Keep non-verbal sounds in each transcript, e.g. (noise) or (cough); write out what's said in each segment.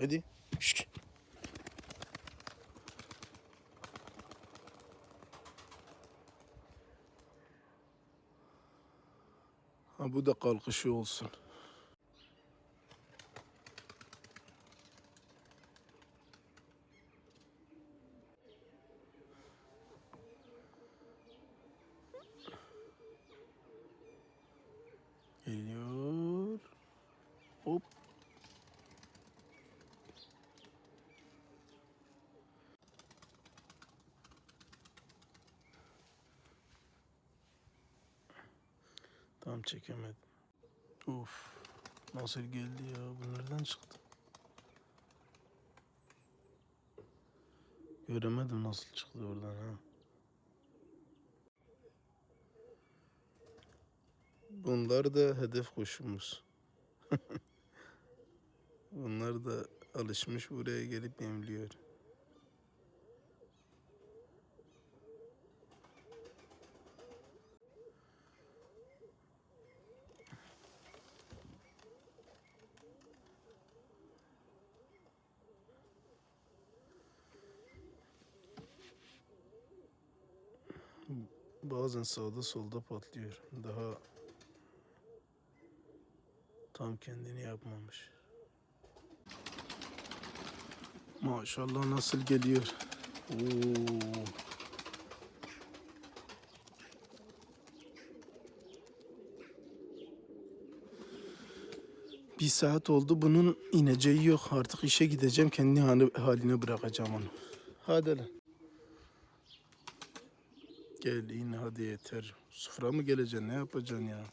Hadi. Şşt. Ha bu da kalkışı olsun. Geliyor. Tam çekemedim. Uf. Nasıl geldi ya? Bu nereden çıktı? Göremedim nasıl çıktı oradan ha. Bunlar da hedef kuşumuz. (laughs) Bunlar da alışmış buraya gelip yemliyor. Bazen sağda solda patlıyor. Daha tam kendini yapmamış. Maşallah nasıl geliyor. Oo. Bir saat oldu bunun ineceği yok. Artık işe gideceğim. Kendi hali- haline bırakacağım onu. Hadi lan. Gel in hadi yeter. Sufra mı geleceksin? Ne yapacaksın ya?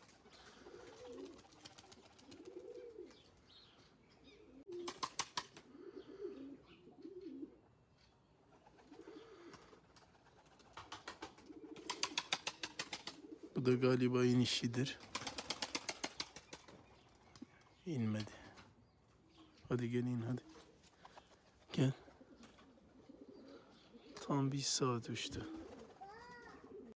Bu da galiba inişidir. İnmedi. Hadi gel in hadi. Gel. Tam bir saat uçtu.